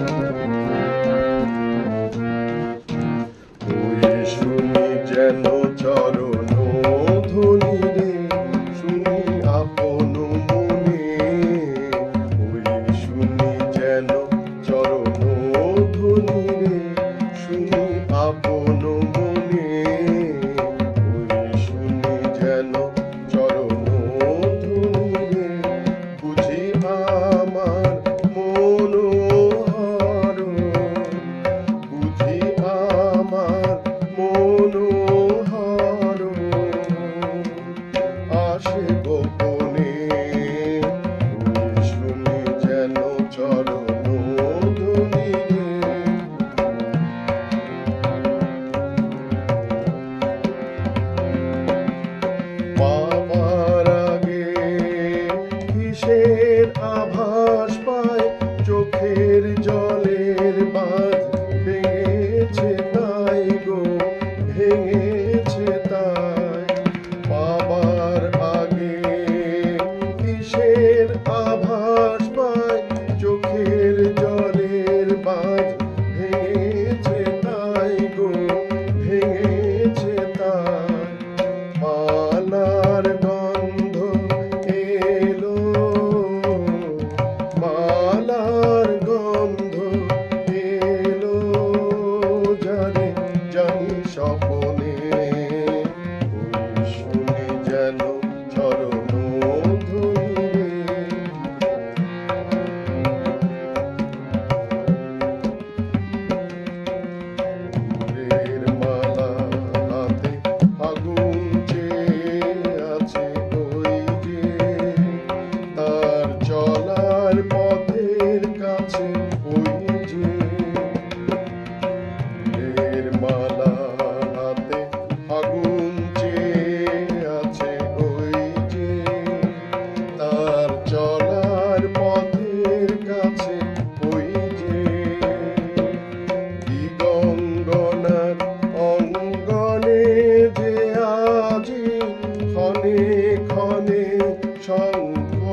Música ভেঙেছে তাই পাবার আগে কিসের আভাস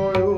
Oh.